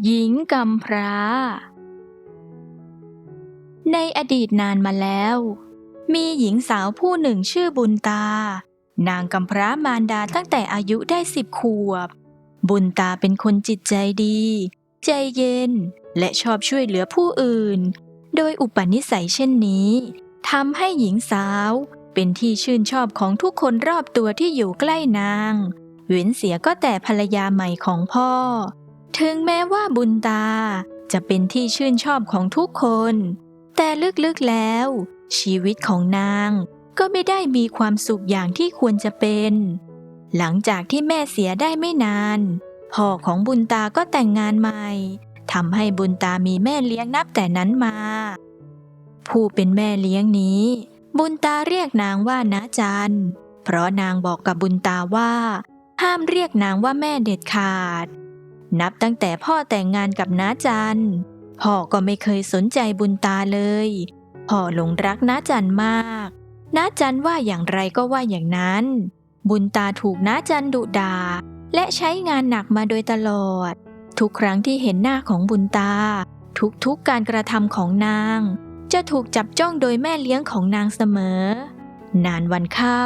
หญิงกำพร้า ในอดีตนานมาแล้ว มีหญิงสาวผู้หนึ่งชื่อบุญตา นางกำพร้ามารดาตั้งแต่อายุได้สิบขวบ บุญตาเป็นคนจิตใจดี ใจเย็น และชอบช่วยเหลือผู้อื่น โดยอุปนิสัยเช่นนี้ทำให้หญิงสาวเป็นที่ชื่นชอบของทุกคนรอบตัวที่อยู่ใกล้นาง เว้นเสียก็แต่ภรรยาใหม่ของพ่อ ถึงแม้ว่าบุญตาจะเป็นที่ชื่นชอบของทุกคน แต่ลึกๆแล้ว ชีวิตของนางก็ไม่ได้มีความสุขอย่างที่ควรจะเป็น หลังจากที่แม่เสียได้ไม่นาน พ่อของบุญตาก็แต่งงานใหม่ทำให้บุญตามีแม่เลี้ยงนับแต่นั้นมา ผู้เป็นแม่เลี้ยงนี้ บุญตาเรียกนางว่านาจันเพราะนางบอกกับบุญตาว่า ห้ามเรียกนางว่าแม่เด็ดขาด นับตั้งแต่พ่อแต่งงานกับน้าจันพ่อก็ไม่เคยสนใจบุญตาเลย พ่อหลงรักน้าจันมากน้าจันว่าอย่างไรก็ว่าอย่างนั้น บุญตาถูกน้าจันดุด่าและใช้งานหนักมาโดยตลอด ทุกครั้งที่เห็นหน้าของบุญตา ทุกๆการกระทำของนาง จะถูกจับจ้องโดยแม่เลี้ยงของนางเสมอ นานวันเข้า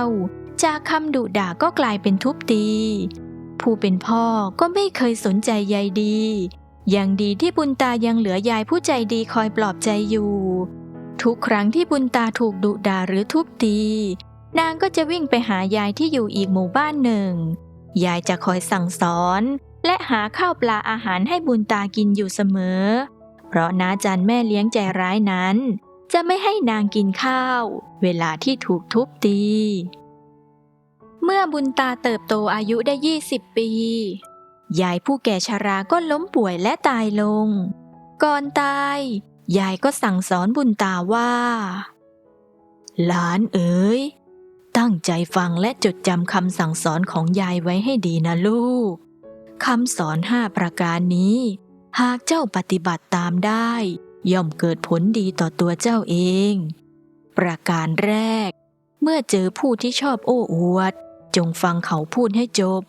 จากคำดุด่าก็กลายเป็นทุบตี ผู้เป็นพ่อก็ไม่เคยสนใจใยดียังดีที่บุญตายังเหลือยายผู้ใจดีคอยปลอบใจอยู่ ทุกครั้งที่บุญตาถูกดุด่าหรือทุบตี นางก็จะวิ่งไปหายายที่อยู่อีกหมู่บ้านหนึ่ง ยายจะคอยสั่งสอน และหาข้าวปลาอาหารให้บุญตากินอยู่เสมอ เพราะน้าจันแม่เลี้ยงใจร้ายนั้น จะไม่ให้นางกินข้าว เวลาที่ถูกทุบตี เมื่อบุญตาเติบโตอายุได้ 20 ปี ยายผู้แก่ชราก็ล้มป่วยและตายลง ก่อนตาย ยายก็สั่งสอนบุญตาว่า หลานเอ๋ย ตั้งใจฟังและจดจำคำสั่งสอนของยายไว้ให้ดีนะลูก คำสอนห้าประการนี้ หากเจ้าปฏิบัติตามได้ ย่อมเกิดผลดีต่อตัวเจ้าเอง ประการแรกเมื่อเจอผู้ที่ชอบโอ้อวด จงฟังเขาพูดให้จบ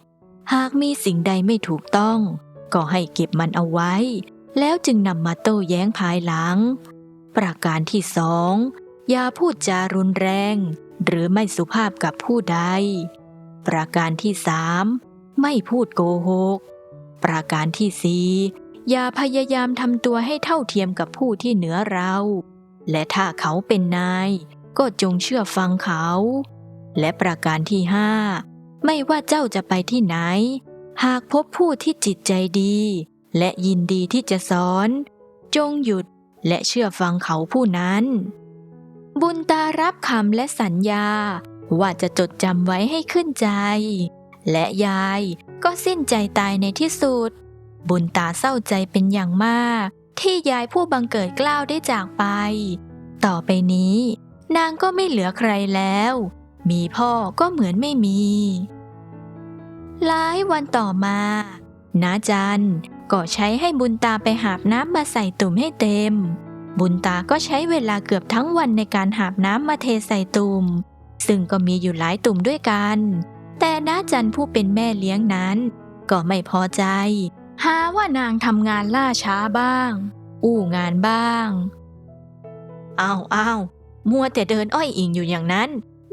หากมีสิ่งใดไม่ถูกต้อง ก็ให้เก็บมันเอาไว้ แล้วจึงนำมาโต้แย้งภายหลัง ประการที่สองอย่าพูดจารุนแรง หรือไม่สุภาพกับผู้ใด ประการที่สามไม่พูดโกหก ประการที่สี่อย่าพยายามทำตัวให้เท่าเทียมกับผู้ที่เหนือเรา และถ้าเขาเป็นนาย ก็จงเชื่อฟังเขา และประการที่ห้าไม่ว่าเจ้าจะไปที่ไหน หากพบผู้ที่จิตใจดี และยินดีที่จะสอน จงหยุดและเชื่อฟังเขาผู้นั้น บุญตารับคำและสัญญาว่าจะจดจำไว้ให้ขึ้นใจ และยายก็สิ้นใจตายในที่สุด บุญตาเศร้าใจเป็นอย่างมาก ที่ยายผู้บังเกิดกล้าวได้จากไป ต่อไปนี้ นางก็ไม่เหลือใครแล้ว มีพ่อก็เหมือนไม่มี หลายวันต่อมาน้าจันก็ใช้ให้บุญตาไปหาบน้ำมาใส่ตุ่มให้เต็ม บุญตาก็ใช้เวลาเกือบทั้งวันในการหาบน้ำมาเทใส่ตุ่ม ซึ่งก็มีอยู่หลายตุ่มด้วยกัน แต่น้าจันผู้เป็นแม่เลี้ยงนั้น ก็ไม่พอใจ หาว่านางทำงานล่าช้าบ้าง อู้งานบ้าง อ้าวอ้าวมัวแต่เดินอ้อยอิงอยู่อย่างนั้น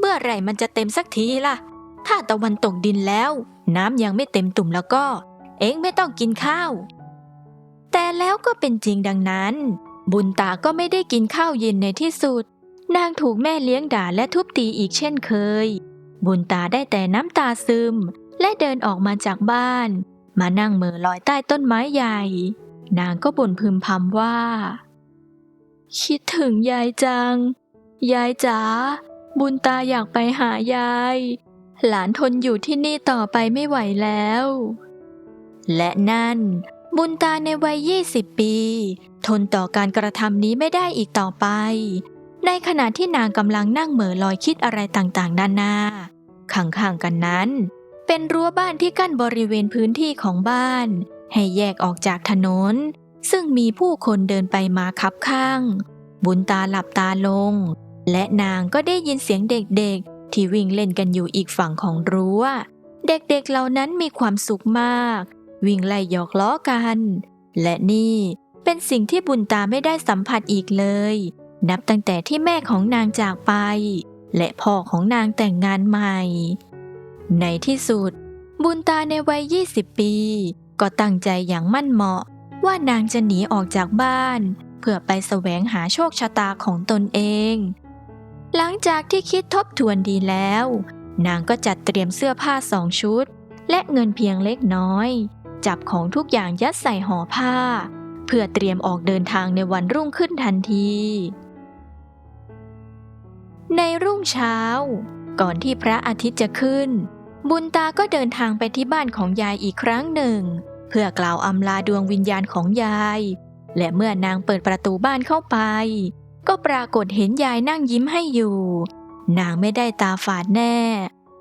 มื่อไหร่มันจะเต็มสักทีล่ะ ถ้าตะวันตกดินแล้ว น้ำยังไม่เต็มตุ่มแล้วก็ เอ็งไม่ต้องกินข้าว แต่แล้วก็เป็นจริงดังนั้น บุญตาก็ไม่ได้กินข้าวเย็นในที่สุด นางถูกแม่เลี้ยงด่าและทุบตีอีกเช่นเคย บุญตาได้แต่น้ำตาซึม และเดินออกมาจากบ้าน มานั่งเม่อลอยใต้ต้นไม้ใหญ่ นางก็บ่นพึมพำว่า คิดถึงยายจัง ยายจ๋า บุญตาอยากไปหายาย หลานทนอยู่ที่นี่ต่อไปไม่ไหวแล้ว และนั่น บุญตาในวัย20ปี ทนต่อการกระทำนี้ไม่ได้อีกต่อไป ในขณะที่นางกำลังนั่งเหม่อลอยคิดอะไรต่างๆด้านหน้าข้างๆกันนั้น เป็นรั้วบ้านที่กั้นบริเวณพื้นที่ของบ้าน ให้แยกออกจากถนน ซึ่งมีผู้คนเดินไปมาคับข้าง บุญตาหลับตาลง และนางก็ได้ยินเสียงเด็กๆ ที่วิ่งเล่นกันอยู่อีกฝั่งของรั้ว เด็กๆเหล่านั้นมีความสุขมาก วิ่งไล่หยอกล้อกัน และนี่เป็นสิ่งที่บุญตาไม่ได้สัมผัสอีกเลย นับตั้งแต่ที่แม่ของนางจากไป และพ่อของนางแต่งงานใหม่ ในที่สุด บุญตาในวัย 20 ปี ก็ตั้งใจอย่างมั่นเหมาะ ว่านางจะหนีออกจากบ้าน เพื่อไปแสวงหาโชคชะตาของตนเอง หลังจากที่คิดทบทวนดีแล้ว นางก็จัดเตรียมเสื้อผ้าสองชุด และเงินเพียงเล็กน้อย จับของทุกอย่างยัดใส่ห่อผ้า เพื่อเตรียมออกเดินทางในวันรุ่งขึ้นทันที ในรุ่งเช้า ก่อนที่พระอาทิตย์จะขึ้น บุญตาก็เดินทางไปที่บ้านของยายอีกครั้งหนึ่ง เพื่อกล่าวอำลาดวงวิญญาณของยาย และเมื่อนางเปิดประตูบ้านเข้าไป ก็ปรากฏเห็นยายนั่งยิ้มให้อยู่ นางไม่ได้ตาฝาดแน่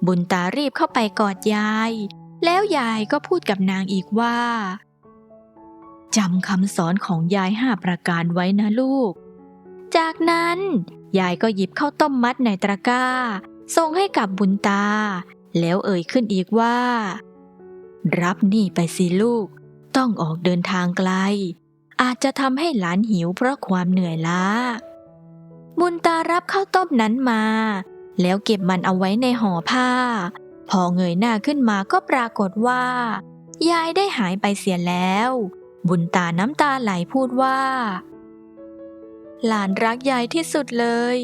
บุญตารีบเข้าไปกอดยาย แล้วยายก็พูดกับนางอีกว่าจำคำสอนของยายห้าประการไว้นะลูก จากนั้นยายก็หยิบข้าวต้มมัดในตะกร้า ส่งให้กับบุญตา แล้วเอ่ยขึ้นอีกว่า รับนี่ไปสิลูก ต้องออกเดินทางไกล อาจจะทำให้หลานหิวเพราะความเหนื่อยล้า บุญตารับข้าวต้มนั้นมา แล้วเก็บมันเอาไว้ในห่อผ้า พอเงยหน้าขึ้นมาก็ปรากฏว่า ยายได้หายไปเสียแล้ว บุญตาน้ำตาไหลพูดว่า หลานรักยายที่สุดเลย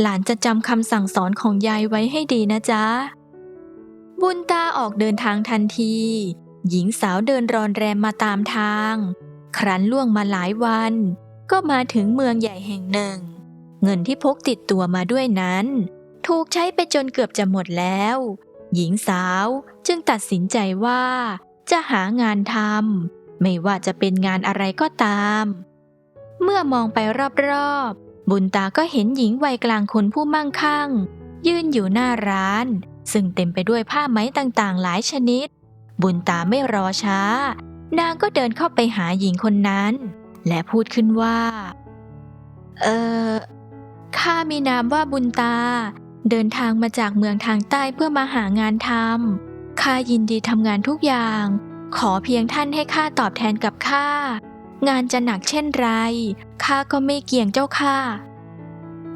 หลานจะจำคำสั่งสอนของยายไว้ให้ดีนะจ๊ะ บุญตาออกเดินทางทันที หญิงสาวเดินรอนแรมมาตามทาง ครั้นล่วงมาหลายวัน ก็มาถึงเมืองใหญ่แห่งหนึ่ง เงินที่พกติดตัวมาด้วยนั้น ถูกใช้ไปจนเกือบจะหมดแล้ว หญิงสาวจึงตัดสินใจว่า จะหางานทำไม่ว่าจะเป็นงานอะไรก็ตาม เมื่อมองไปรอบๆ บุญตาก็เห็นหญิงวัยกลางคนผู้มั่งคั่ง ยืนอยู่หน้าร้าน ซึ่งเต็มไปด้วยผ้าไหมต่างๆ หลายชนิด บุญตาไม่รอช้า นางก็เดินเข้าไปหาหญิงคนนั้น และพูดขึ้นว่า เออ ข้ามีนามว่าบุญตา เดินทางมาจากเมืองทางใต้เพื่อมาหางานทำข้ายินดีทำงานทุกอย่าง ขอเพียงท่านให้ข้าตอบแทนกับข้างานจะหนักเช่นไรข้าก็ไม่เกี่ยงเจ้าค่ะ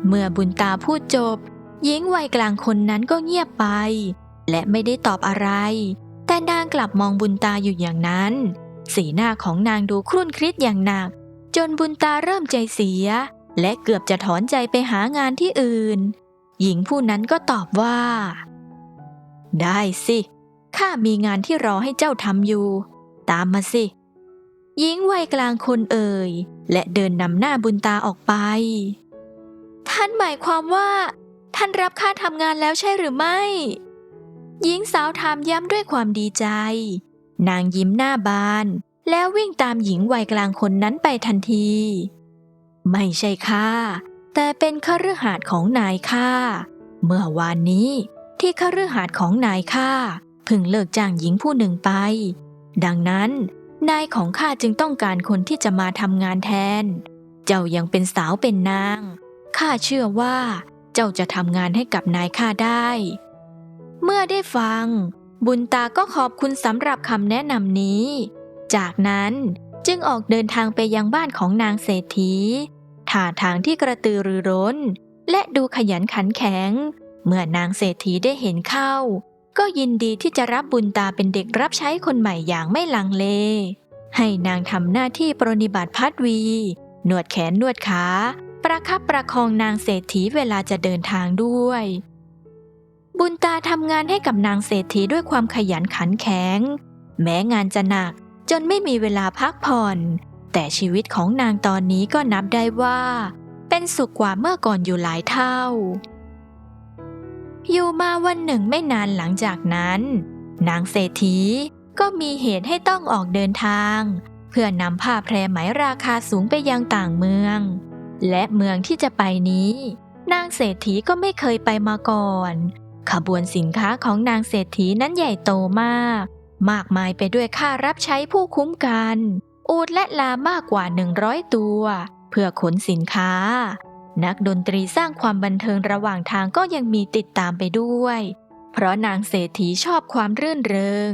เมื่อบุญตาพูดจบหญิงวัยกลางคนนั้นก็เงียบไป และไม่ได้ตอบอะไร แต่นางกลับมองบุญตาอยู่อย่างนั้น สีหน้าของนางดูครุ่นคิดอย่างหนัก จนบุญตาเริ่มใจเสีย และเกือบจะถอนใจไปหางานที่อื่น หญิงผู้นั้นก็ตอบว่า ได้สิ ข้ามีงานที่รอให้เจ้าทำอยู่ ตามมาสิ หญิงวัยกลางคนเอ่ย และเดินนำหน้าบุญตาออกไป ท่านหมายความว่า ท่านรับค่าทำงานแล้วใช่หรือไม่ หญิงสาวถามย้ำด้วยความดีใจ นางยิ้มหน้าบาน แล้ววิ่งตามหญิงวัยกลางคนนั้นไปทันที ไม่ใช่ข้าแต่เป็นคฤหาสน์ของนายข้าเมื่อวานนี้ ที่คฤหาสน์ของนายข้าเพิ่งเลิกจ้างหญิงผู้หนึ่งไป ดังนั้น นายของข้าจึงต้องการคนที่จะมาทำงานแทน เจ้ายังเป็นสาวเป็นนางข้าเชื่อว่า เจ้าจะทำงานให้กับนายข้าได้ เมื่อได้ฟัง บุญตาก็ขอบคุณสำหรับคำแนะนำนี้ จากนั้นจึงออกเดินทางไปยังบ้านของนางเศรษฐี ท่าทางที่กระตือรือร้น และดูขยันขันแข็ง เมื่อนางเศรษฐีได้เห็นเข้า ก็ยินดีที่จะรับบุญตาเป็นเด็กรับใช้คนใหม่อย่างไม่ลังเล ให้นางทำหน้าที่ปรนิบัติพัดวี นวดแขนนวดขา ประคับประคองนางเศรษฐีเวลาจะเดินทางด้วย บุญตาทำงานให้กับนางเศรษฐีด้วยความขยันขันแข็ง แม้งานจะหนักจนไม่มีเวลาพักผ่อน แต่ชีวิตของนางตอนนี้ก็นับได้ว่า เป็นสุขกว่าเมื่อก่อนอยู่หลายเท่า อยู่มาวันหนึ่งไม่นานหลังจากนั้น นางเศรษฐีก็มีเหตุให้ต้องออกเดินทาง เพื่อนำผ้าแพรไหมราคาสูงไปยังต่างเมือง และเมืองที่จะไปนี้ นางเศรษฐีก็ไม่เคยไปมาก่อน ขบวนสินค้าของนางเศรษฐีนั้นใหญ่โตมาก มากมายไปด้วยค่ารับใช้ผู้คุ้มกัน อูดและลามากกว่า 100 ตัว เพื่อขนสินค้า นักดนตรีสร้างความบันเทิงระหว่างทางก็ยังมีติดตามไปด้วย เพราะนางเศรษฐีชอบความรื่นเริง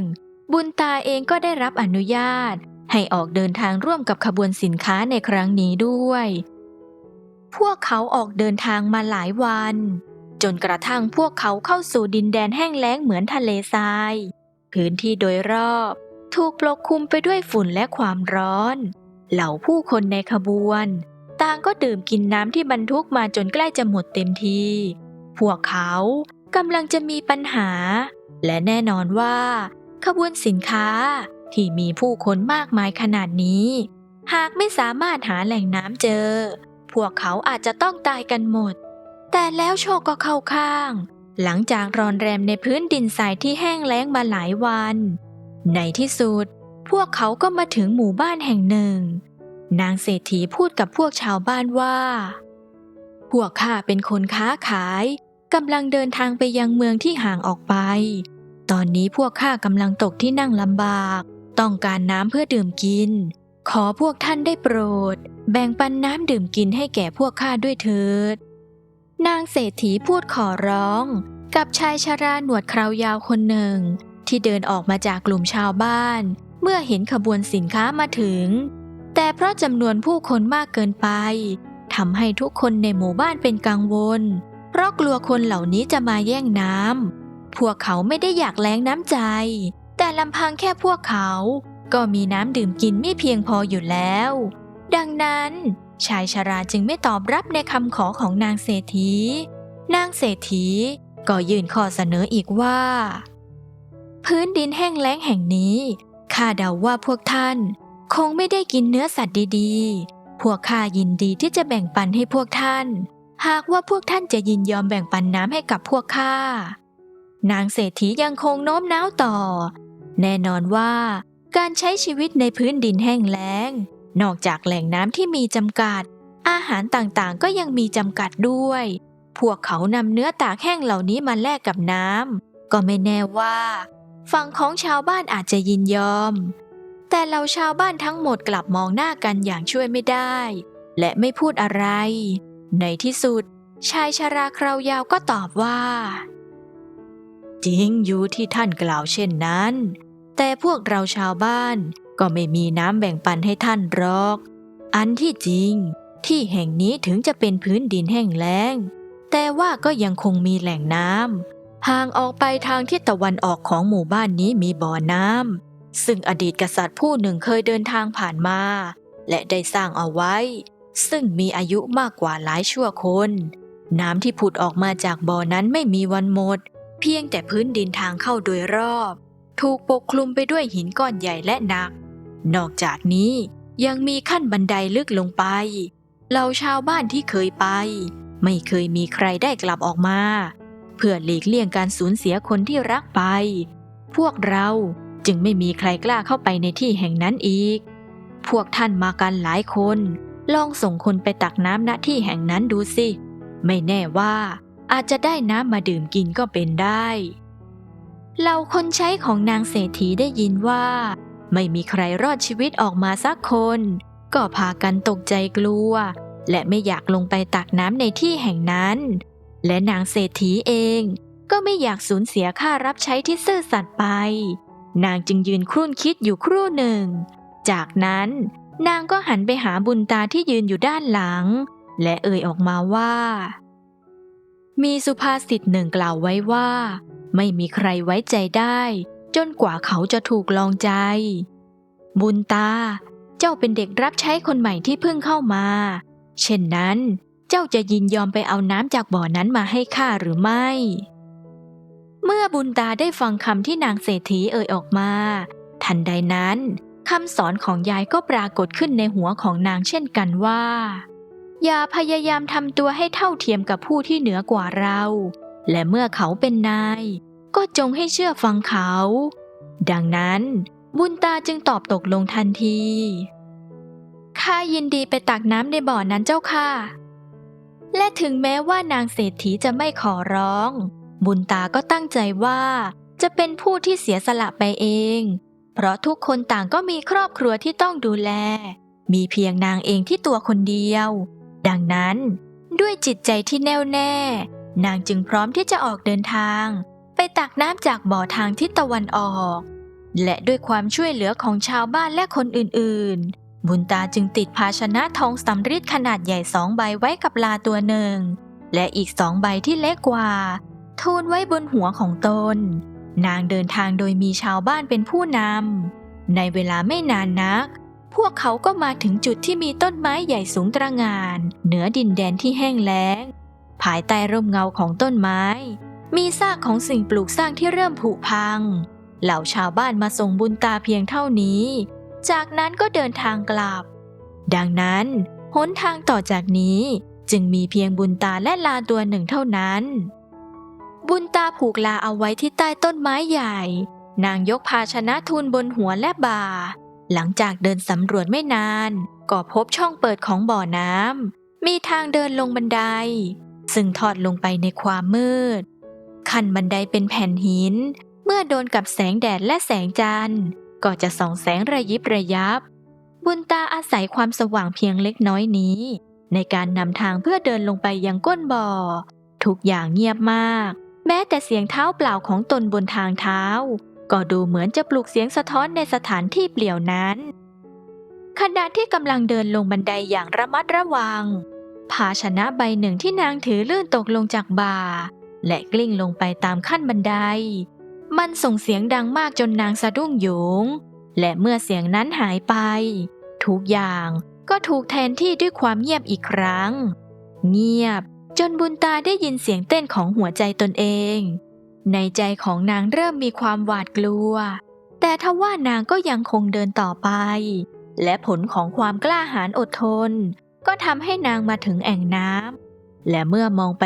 บุญตาเองก็ได้รับอนุญาต ให้ออกเดินทางร่วมกับขบวนสินค้าในครั้งนี้ด้วย พวกเขาออกเดินทางมาหลายวัน จนกระทั่งพวกเขาเข้าสู่ดินแดนแห้งแล้งเหมือนทะเลทราย พื้นที่โดยรอบ ถูกปกคลุมไปด้วยฝุ่นและความร้อน เหล่าผู้คนในขบวน ต่างก็ดื่มกินน้ำที่บรรทุกมาจนใกล้จะหมดเต็มทีพวกเขากำลังจะมีปัญหา และแน่นอนว่า ขบวนสินค้าที่มีผู้คนมากมายขนาดนี้ หากไม่สามารถหาแหล่งน้ำเจอ พวกเขาอาจจะต้องตายกันหมด แต่แล้วโชคก็เข้าข้าง หลังจากรอนแรมในพื้นดินทรายที่แห้งแล้งมาหลายวัน ในที่สุด พวกเขาก็มาถึงหมู่บ้านแห่งหนึ่ง นางเศรษฐีพูดกับพวกชาวบ้านว่า พวกข้าเป็นคนค้าขายกำลังเดินทางไปยังเมืองที่ห่างออกไป ตอนนี้พวกข้ากำลังตกที่นั่งลำบาก ต้องการน้ำเพื่อดื่มกิน ขอพวกท่านได้โปรด แบ่งปันน้ำดื่มกินให้แก่พวกข้าด้วยเถิด นางเศรษฐีพูดขอร้อง กับชายชราหนวดคราวยาวคนหนึ่ง ที่เดินออกมาจากกลุ่มชาวบ้าน เมื่อเห็นขบวนสินค้ามาถึง แต่เพราะจำนวนผู้คนมากเกินไปทำให้ทุกคนในหมู่บ้านเป็นกังวล เพราะกลัวคนเหล่านี้จะมาแย่งน้ำพวกเขาไม่ได้อยากแล้งน้ำใจ แต่ลำพังแค่พวกเขา ก็มีน้ำดื่มกินไม่เพียงพออยู่แล้ว ดังนั้น ชายชราจึงไม่ตอบรับในคำขอของนางเศรษฐี นางเศรษฐีก็ยื่นข้อเสนออีกว่า พื้นดินแห้งแล้งแห่งนี้ข้าเดาว่าพวกท่าน คงไม่ได้กินเนื้อสัตว์ดีๆ พวกข้ายินดีที่จะแบ่งปันให้พวกท่าน หากว่าพวกท่านจะยินยอมแบ่งปันน้ำให้กับพวกข้านางเศรษฐียังคงโน้มน้าวต่อ แน่นอนว่าการใช้ชีวิตในพื้นดินแห้งแล้ง นอกจากแหล่งน้ำที่มีจำกัด อาหารต่างๆก็ยังมีจำกัดด้วย พวกเขานำเนื้อตากแห้งเหล่านี้มาแลกกับน้ำก็ไม่แน่ว่า ฝั่งของชาวบ้านอาจจะยินยอม แต่เราชาวบ้านทั้งหมดกลับมองหน้ากันอย่างช่วยไม่ได้ และไม่พูดอะไร ในที่สุด ชายชาราคราวยาวก็ตอบว่า จริงอยู่ที่ท่านกล่าวเช่นนั้น แต่พวกเราชาวบ้านก็ไม่มีน้ำแบ่งปันให้ท่านหรอก อันที่จริง ที่แห่งนี้ถึงจะเป็นพื้นดินแห้งแล้ง แต่ว่าก็ยังคงมีแหล่งน้ำ ห่างออกไปทางทิศตะวันออกของหมู่บ้านนี้มีบ่อน้ำซึ่งอดีตกษัตริย์ผู้หนึ่งเคยเดินทางผ่านมา และได้สร้างเอาไว้ ซึ่งมีอายุมากกว่าหลายชั่วคน น้ำที่ผุดออกมาจากบ่อนั้นไม่มีวันหมด เพียงแต่พื้นดินทางเข้าโดยรอบ ถูกปกคลุมไปด้วยหินก้อนใหญ่และหนัก นอกจากนี้ยังมีขั้นบันไดลึกลงไปเหล่าชาวบ้านที่เคยไป ไม่เคยมีใครได้กลับออกมา พื่อหลีกเลี่ยงการสูญเสียคนที่รักไป พวกเราจึงไม่มีใครกล้าเข้าไปในที่แห่งนั้นอีก พวกท่านมากันหลายคน ลองส่งคนไปตักน้ำณที่แห่งนั้นดูสิ ไม่แน่ว่าอาจจะได้น้ำมาดื่มกินก็เป็นได้เหล่าคนใช้ของนางเศรษฐีได้ยินว่า ไม่มีใครรอดชีวิตออกมาสักคน ก็พากันตกใจกลัว และไม่อยากลงไปตักน้ำในที่แห่งนั้น และนางเศรษฐีเองก็ไม่อยากสูญเสียค่ารับใช้ที่ซื่อสัตย์ไป นางจึงยืนครุ่นคิดอยู่ครู่หนึ่ง จากนั้นนางก็หันไปหาบุญตาที่ยืนอยู่ด้านหลัง และเอ่ยออกมาว่า มีสุภาษิตหนึ่งกล่าวไว้ว่า ไม่มีใครไว้ใจได้ จนกว่าเขาจะถูกลองใจ บุญตา เจ้าเป็นเด็กรับใช้คนใหม่ที่เพิ่งเข้ามา เช่นนั้น เจ้าจะยินยอมไปเอาน้ำจากบ่อนั้นมาให้ข้าหรือไม่ เมื่อบุญตาได้ฟังคำที่นางเศรษฐีเอ่ยออกมา ทันใดนั้นคำสอนของยายก็ปรากฏขึ้นในหัวของนางเช่นกันว่า อย่าพยายามทำตัวให้เท่าเทียมกับผู้ที่เหนือกว่าเรา และเมื่อเขาเป็นนาย ก็จงให้เชื่อฟังเขา ดังนั้นบุญตาจึงตอบตกลงทันที ข้ายินดีไปตักน้ำในบ่อนั้นเจ้าค่ะ และถึงแม้ว่านางเศรษฐีจะไม่ขอร้อง บุญตาก็ตั้งใจว่า จะเป็นผู้ที่เสียสละไปเอง เพราะทุกคนต่างก็มีครอบครัวที่ต้องดูแล มีเพียงนางเองที่ตัวคนเดียว ดังนั้น ด้วยจิตใจที่แน่วแน่ นางจึงพร้อมที่จะออกเดินทาง ไปตักน้ำจากบ่อทางทิศตะวันออก และด้วยความช่วยเหลือของชาวบ้านและคนอื่นๆ บุญตาจึงติดภาชนะทองสำริดขนาดใหญ่สองใบไว้กับลาตัวหนึ่ง และอีกสองใบที่เล็กกว่า ทูลไว้บนหัวของตน นางเดินทางโดยมีชาวบ้านเป็นผู้นำในเวลาไม่นานนัก พวกเขาก็มาถึงจุดที่มีต้นไม้ใหญ่สูงตระหง่าน เหนือดินแดนที่แห้งแล้ง ภายใต้ร่มเงาของต้นไม้ มีซากของสิ่งปลูกสร้างที่เริ่มผุพัง เหล่าชาวบ้านมาส่งบุญตาเพียงเท่านี้ จากนั้นก็เดินทางกลับ ดังนั้นหนทางต่อจากนี้จึงมีเพียงบุญตาและลาตัวหนึ่งเท่านั้น บุญตาผูกลาเอาไว้ที่ใต้ต้นไม้ใหญ่ นางยกภาชนะทูลบนหัวและบ่า หลังจากเดินสำรวจไม่นาน ก็พบช่องเปิดของบ่อน้ำมีทางเดินลงบันได ซึ่งทอดลงไปในความมืด ขั้นบันไดเป็นแผ่นหิน เมื่อโดนกับแสงแดดและแสงจันทร์ ก็จะส่องแสงระยิบระยับ บุญตาอาศัยความสว่างเพียงเล็กน้อยนี้ ในการนำทางเพื่อเดินลงไปยังก้นบ่อ ทุกอย่างเงียบมาก แม้แต่เสียงเท้าเปล่าของตนบนทางเท้า ก็ดูเหมือนจะปลุกเสียงสะท้อนในสถานที่เปลี่ยวนั้น ขณะที่กำลังเดินลงบันไดอย่างระมัดระวัง ภาชนะใบหนึ่งที่นางถือลื่นตกลงจากบ่าและกลิ้งลงไปตามขั้นบันได มันส่งเสียงดังมากจนนางสะดุ้งโยง และเมื่อเสียงนั้นหายไป ทุกอย่างก็ถูกแทนที่ด้วยความเงียบอีกครั้ง เงียบจนบุญตาได้ยินเสียงเต้นของหัวใจตนเอง ในใจของนางเริ่มมีความหวาดกลัว แต่ทว่านางก็ยังคงเดินต่อไป และผลของความกล้าหาญอดทน ก็ทำให้นางมาถึงแอ่งน้ำและเมื่อมองไป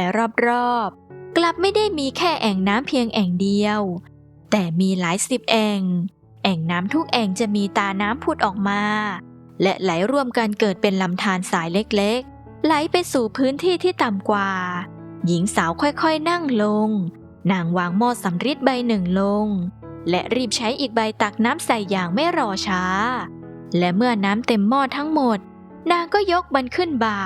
รอบๆ กลับไม่ได้มีแค่แอ่งน้ำเพียงแอ่งเดียว แต่มีหลายสิบแอ่ง แอ่งน้ำทุกแอ่งจะมีตาน้ำผุดออกมา และไหลรวมกันเกิดเป็นลำธารสายเล็กๆ ไหลไปสู่พื้นที่ที่ต่ำกว่า หญิงสาวค่อยๆนั่งลง นางวางหม้อสำริดใบหนึ่งลง และรีบใช้อีกใบตักน้ำใส่อย่างไม่รอช้า และเมื่อน้ำเต็มหม้อทั้งหมด นางก็ยกมันขึ้นบ่า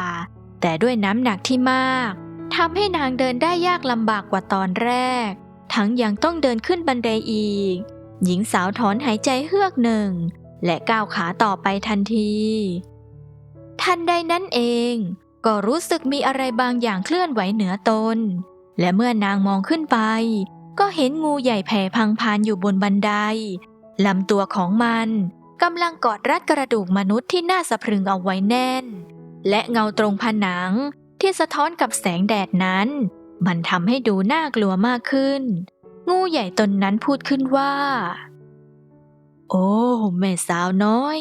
แต่ด้วยน้ำหนักที่มากทำให้นางเดินได้ยากลำบากกว่าตอนแรก ทั้งยังต้องเดินขึ้นบันไดอีก หญิงสาวถอนหายใจเฮือกหนึ่ง และก้าวขาต่อไปทันที ทันใดนั้นเอง ก็รู้สึกมีอะไรบางอย่างเคลื่อนไหวเหนือตน และเมื่อนางมองขึ้นไป ก็เห็นงูใหญ่แผ่พังพานอยู่บนบันไดลำตัวของมันกำลังกอดรัดกระดูกมนุษย์ที่น่าสะพรึงเอาไว้แน่น และเงาตรงผนังที่สะท้อนกับแสงแดดนั้น มันทำให้ดูน่ากลัวมากขึ้น งูใหญ่ตนนั้นพูดขึ้นว่า โอ้แม่สาวน้อย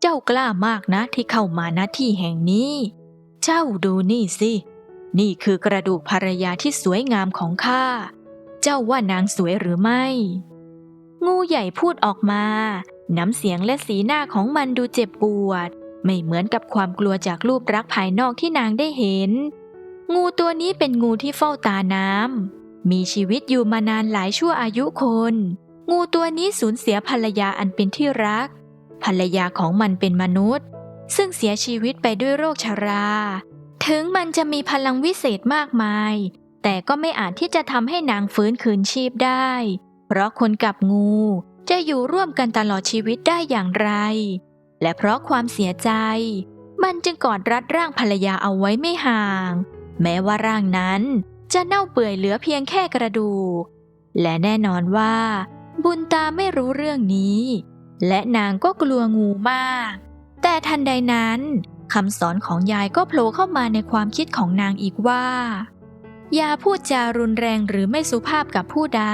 เจ้ากล้ามากนะที่เข้ามาณที่แห่งนี้ เจ้าดูนี่สิ นี่คือกระดูกภรรยาที่สวยงามของข้า เจ้าว่านางสวยหรือไม่ งูใหญ่พูดออกมา น้ำเสียงและสีหน้าของมันดูเจ็บปวด ไม่เหมือนกับความกลัวจากรูปรักษณ์ภายนอกที่นางได้เห็น งูตัวนี้เป็นงูที่เฝ้าตาน้ำ มีชีวิตอยู่มานานหลายชั่วอายุคน งูตัวนี้สูญเสียภรรยาอันเป็นที่รัก ภรรยาของมันเป็นมนุษย์ ซึ่งเสียชีวิตไปด้วยโรคชรา ถึงมันจะมีพลังวิเศษมากมาย แต่ก็ไม่อาจที่จะทำให้นางฟื้นคืนชีพได้ เพราะคนกับงูจะอยู่ร่วมกันตลอดชีวิตได้อย่างไร และเพราะความเสียใจ มันจึงกอดรัดร่างภรรยาเอาไว้ไม่ห่าง แม้ว่าร่างนั้นจะเน่าเปื่อยเหลือเพียงแค่กระดูก และแน่นอนว่า บุญตาไม่รู้เรื่องนี้ และนางก็กลัวงูมาก แต่ทันใดนั้นคำสอนของยายก็โผล่เข้ามาในความคิดของนางอีกว่า อย่าพูดจารุนแรงหรือไม่สุภาพกับผู้ใด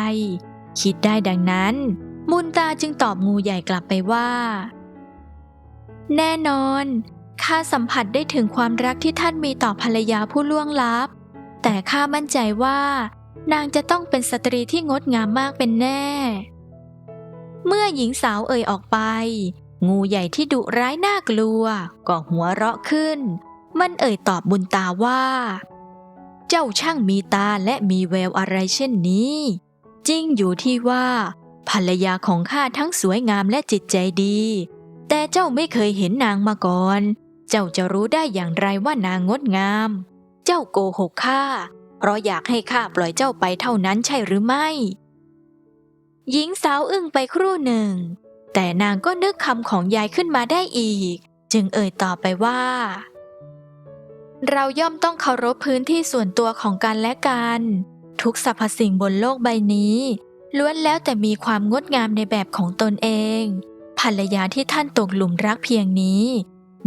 คิดได้ดังนั้นมุนตาจึงตอบงูใหญ่กลับไปว่า แน่นอน ข้าสัมผัสได้ถึงความรักที่ท่านมีต่อภรรยาผู้ล่วงลับ แต่ข้ามั่นใจว่า นางจะต้องเป็นสตรีที่งดงามมากเป็นแน่ เมื่อหญิงสาวเอ่ยออกไป งูใหญ่ที่ดุร้ายน่ากลัว ก็หัวเราะขึ้น มันเอ่ยตอบบุญตาว่า เจ้าช่างมีตาและมีแววอะไรเช่นนี้ จริงอยู่ที่ว่า ภรรยาของข้าทั้งสวยงามและจิตใจดีแต่เจ้าไม่เคยเห็นนางมาก่อน เจ้าจะรู้ได้อย่างไรว่านางงดงาม เจ้าโกหกข้า เพราะอยากให้ข้าปล่อยเจ้าไปเท่านั้นใช่หรือไม่ หญิงสาวอึ้งไปครู่หนึ่ง แต่นางก็นึกคำของยายขึ้นมาได้อีก จึงเอ่ยต่อไปว่า เราย่อมต้องเคารพพื้นที่ส่วนตัวของกันและกัน ทุกสรรพสิ่งบนโลกใบนี้ล้วนแล้วแต่มีความงดงามในแบบของตนเอง ภรรยาที่ท่านตกหลุมรักเพียงนี้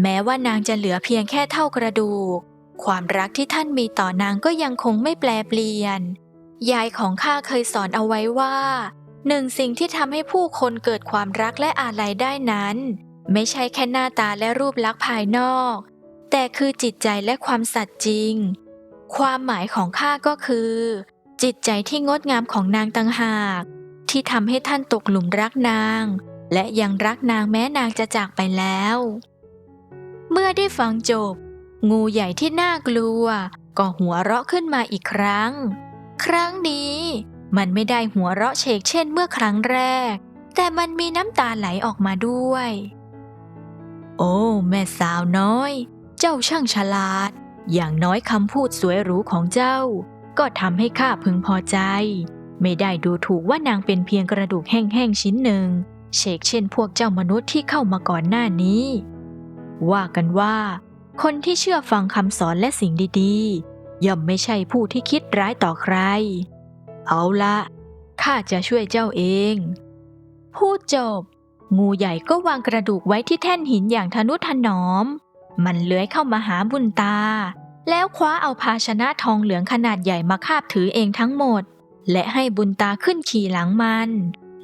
แม้ว่านางจะเหลือเพียงแค่เท่ากระดูก ความรักที่ท่านมีต่อนางก็ยังคงไม่แปลเปลี่ยน ยายของข้าเคยสอนเอาไว้ว่าหนึ่งสิ่งที่ทำให้ผู้คนเกิดความรักและอาลัยได้นั้น ไม่ใช่แค่หน้าตาและรูปลักษณ์ภายนอก แต่คือจิตใจและความสัตย์จริง ความหมายของข้าก็คือ จิตใจที่งดงามของนางต่างหาก ที่ทำให้ท่านตกหลุมรักนาง และยังรักนางแม้นางจะจากไปแล้ว เมื่อได้ฟังจบ งูใหญ่ที่น่ากลัว ก็หัวเราะขึ้นมาอีกครั้ง ครั้งนี้ มันไม่ได้หัวเราะเฉกเช่นเมื่อครั้งแรก แต่มันมีน้ำตาไหลออกมาด้วย โอ้ แม่สาวน้อย เจ้าช่างฉลาด อย่างน้อยคำพูดสวยหรูของเจ้า ก็ทำให้ข้าพึงพอใจ ไม่ได้ดูถูกว่านางเป็นเพียงกระดูกแห้งๆชิ้นหนึ่งเชกเช่นพวกเจ้ามนุษย์ที่เข้ามาก่อนหน้านี้ ว่ากันว่า คนที่เชื่อฟังคำสอนและสิ่งดีๆ ย่อมไม่ใช่ผู้ที่คิดร้ายต่อใคร เอาละข้าจะช่วยเจ้าเอง พูดจบ งูใหญ่ก็วางกระดูกไว้ที่แท่นหินอย่างทนุถนอม มันเลื้อยเข้ามาหาบุญตา แล้วคว้าเอาภาชนะทองเหลืองขนาดใหญ่มาคาบถือเองทั้งหมด และให้บุญตาขึ้นขี่หลังมัน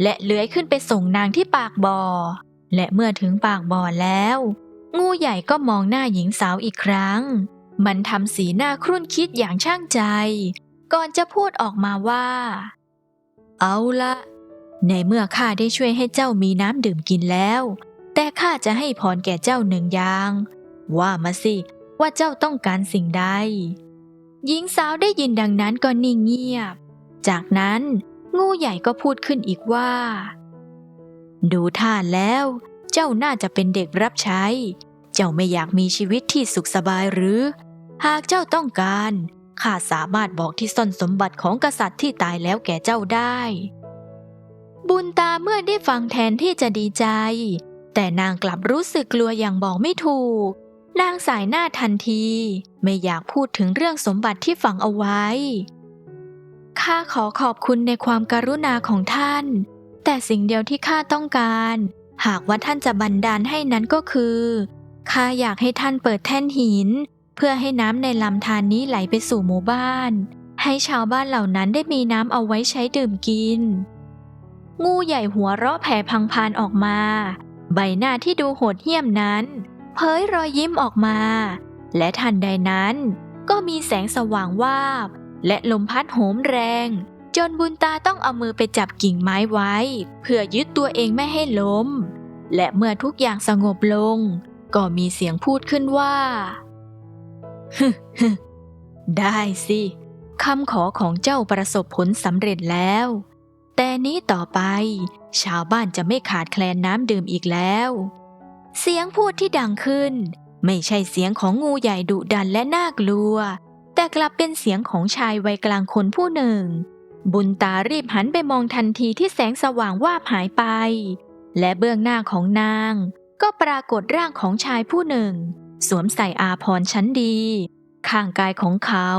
และเลื้อยขึ้นไปส่งนางที่ปากบ่อและเมื่อถึงปากบ่อแล้ว งูใหญ่ก็มองหน้าหญิงสาวอีกครั้ง มันทำสีหน้าครุ่นคิดอย่างช่างใจ ก่อนจะพูดออกมาว่า เอาละในเมื่อข้าได้ช่วยให้เจ้ามีน้ำดื่มกินแล้ว แต่ข้าจะให้พรแก่เจ้าหนึ่งอย่าง ว่ามาสิว่าเจ้าต้องการสิ่งใด หญิงสาวได้ยินดังนั้นก็นิ่งเงียบ จากนั้น งูใหญ่ก็พูดขึ้นอีกว่า ดูท่าแล้ว เจ้าน่าจะเป็นเด็กรับใช้ เจ้าไม่อยากมีชีวิตที่สุขสบายหรือ หากเจ้าต้องการ ข้าสามารถบอกที่ซ่อนสมบัติของกษัตริย์ที่ตายแล้วแก่เจ้าได้ บุญตาเมื่อได้ฟังแทนที่จะดีใจ แต่นางกลับรู้สึกกลัวอย่างบอกไม่ถูก นางสายหน้าทันที ไม่อยากพูดถึงเรื่องสมบัติที่ฝังเอาไว้ ข้าขอขอบคุณในความการุณาของท่าน แต่สิ่งเดียวที่ข้าต้องการ หากว่าท่านจะบันดาลให้นั้นก็คือข้าอยากให้ท่านเปิดแท่นหิน เพื่อให้น้ำในลำธารนนี้ไหลไปสู่หมู่บ้าน ให้ชาวบ้านเหล่านั้นได้มีน้ำเอาไว้ใช้ดื่มกิน งูใหญ่หัวเราะแผ่พังพานออกมา ใบหน้าที่ดูโหดเหี้ยมนั้น เผยรอยยิ้มออกมา และทันใดนั้น ก็มีแสงสว่างวาบ และลมพัดโหมแรง จนบุญตาต้องเอามือไปจับกิ่งไม้ไว้ เพื่อยึดตัวเองไม่ให้ล้ม และเมื่อทุกอย่างสงบลง ก็มีเสียงพูดขึ้นว่าฮึฮึได้สิคำขอของเจ้าประสบผลสำเร็จแล้ว แต่นี้ต่อไป ชาวบ้านจะไม่ขาดแคลนน้ำดื่มอีกแล้ว เสียงพูดที่ดังขึ้น ไม่ใช่เสียงของงูใหญ่ดุดันและน่ากลัว แต่กลับเป็นเสียงของชายวัยกลางคนผู้หนึ่ง บุญตารีบหันไปมองทันทีที่แสงสว่างวาบหายไป และเบื้องหน้าของนาง ก็ปรากฏร่างของชายผู้หนึ่ง สวมใส่อาภรณ์ชั้นดี ข้างกายของเขา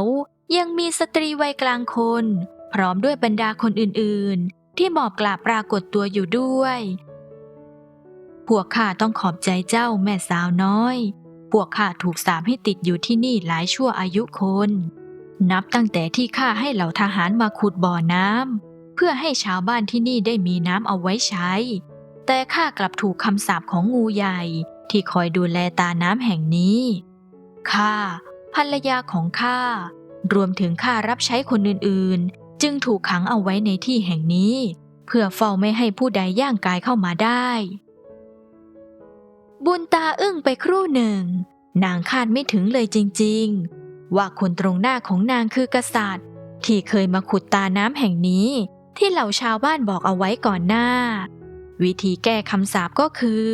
ยังมีสตรีวัยกลางคน พร้อมด้วยบรรดาคนอื่นๆ ที่หมอบกราบปรากฏตัวอยู่ด้วย พวกข้าต้องขอบใจเจ้าแม่สาวน้อย พวกข้าถูกสาปให้ติดอยู่ที่นี่หลายชั่วอายุคน นับตั้งแต่ที่ข้าให้เหล่าทหารมาขุดบ่อน้ำเพื่อให้ชาวบ้านที่นี่ได้มีน้ำเอาไว้ใช้ แต่ข้ากลับถูกคำสาปของงูใหญ่ที่คอยดูแลตาน้ำแห่งนี้ ข้าภรรยาของข้า รวมถึงข้ารับใช้คนอื่นๆ จึงถูกขังเอาไว้ในที่แห่งนี้ เพื่อเฝ้าไม่ให้ผู้ใดย่างกายเข้ามาได้ บุญตาอึ้งไปครู่หนึ่ง นางคาดไม่ถึงเลยจริง ๆ ว่าคนตรงหน้าของนางคือกษัตริย์ ที่เคยมาขุดตาน้ำแห่งนี้ ที่เหล่าชาวบ้านบอกเอาไว้ก่อนหน้า วิธีแก้คำสาปก็คือ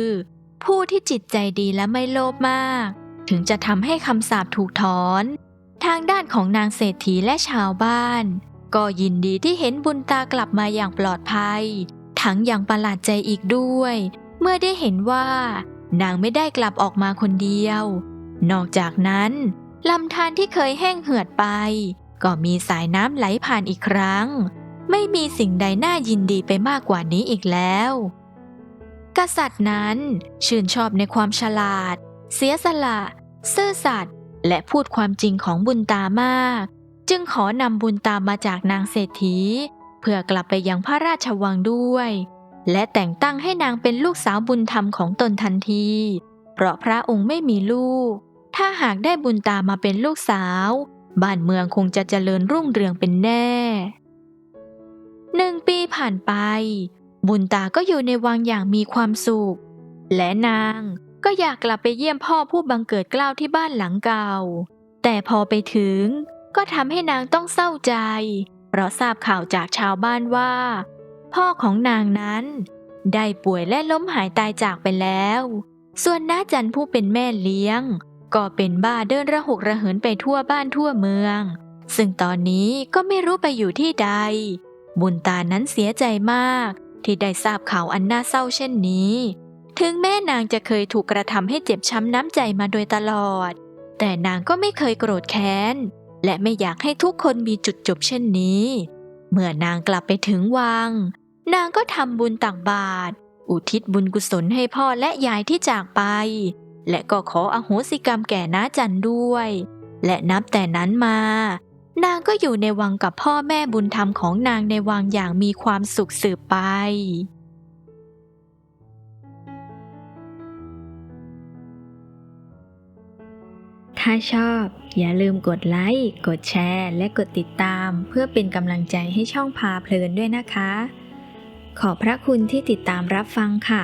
ผู้ที่จิตใจดีและไม่โลภมาก ถึงจะทำให้คำสาปถูกถอน ทางด้านของนางเศรษฐีและชาวบ้าน ก็ยินดีที่เห็นบุญตากลับมาอย่างปลอดภัย ทั้งอย่างประหลาดใจอีกด้วย เมื่อได้เห็นว่านางไม่ได้กลับออกมาคนเดียว นอกจากนั้น ลำธารที่เคยแห้งเหือดไป ก็มีสายน้ำไหลผ่านอีกครั้ง ไม่มีสิ่งใดน่ายินดีไปมากกว่านี้อีกแล้ว กษัตริย์นั้นชื่นชอบในความฉลาด เสียสละ ซื่อสัตย์และพูดความจริงของบุญตามาก จึงขอนำบุญตามมาจากนางเศรษฐี เพื่อกลับไปยังพระราชวังด้วย และแต่งตั้งให้นางเป็นลูกสาวบุญธรรมของตนทันที เพราะพระองค์ไม่มีลูก ถ้าหากได้บุญตามาเป็นลูกสาว บ้านเมืองคงจะเจริญรุ่งเรืองเป็นแน่ หนึ่งปีผ่านไป บุญตาก็อยู่ในวังอย่างมีความสุข และนางก็อยากกลับไปเยี่ยมพ่อผู้บังเกิดเกล้าวที่บ้านหลังเก่า แต่พอไปถึงก็ทำให้นางต้องเศร้าใจ เพราะทราบข่าวจากชาวบ้านว่า พ่อของนางนั้น ได้ป่วยและล้มหายตายจากไปแล้ว ส่วนน้าจันผู้เป็นแม่เลี้ยง ก็เป็นบ้าเดินระหกระเหินไปทั่วบ้านทั่วเมือง ซึ่งตอนนี้ก็ไม่รู้ไปอยู่ที่ใด บุญตานั้นเสียใจมาก ที่ได้ทราบข่าวอันน่าเศร้าเช่นนี้ ถึงแม่นางจะเคยถูกกระทำให้เจ็บช้ำน้ำใจมาโดยตลอด แต่นางก็ไม่เคยโกรธแค้น และไม่อยากให้ทุกคนมีจุดจบเช่นนี้ เมื่อนางกลับไปถึงวัง นางก็ทำบุญตักบาตรอุทิศบุญกุศลให้พ่อและยายที่จากไป และก็ขออโหสิกรรมแก่น้าจันด้วย และนับแต่นั้นมา นางก็อยู่ในวังกับพ่อแม่บุญธรรมของนางในวังอย่างมีความสุขสืบไปถ้าชอบอย่าลืมกดไลค์ กดแชร์ และกดติดตาม เพื่อเป็นกำลังใจให้ช่องพาเพลินด้วยนะคะ ขอบพระคุณที่ติดตามรับฟังค่ะ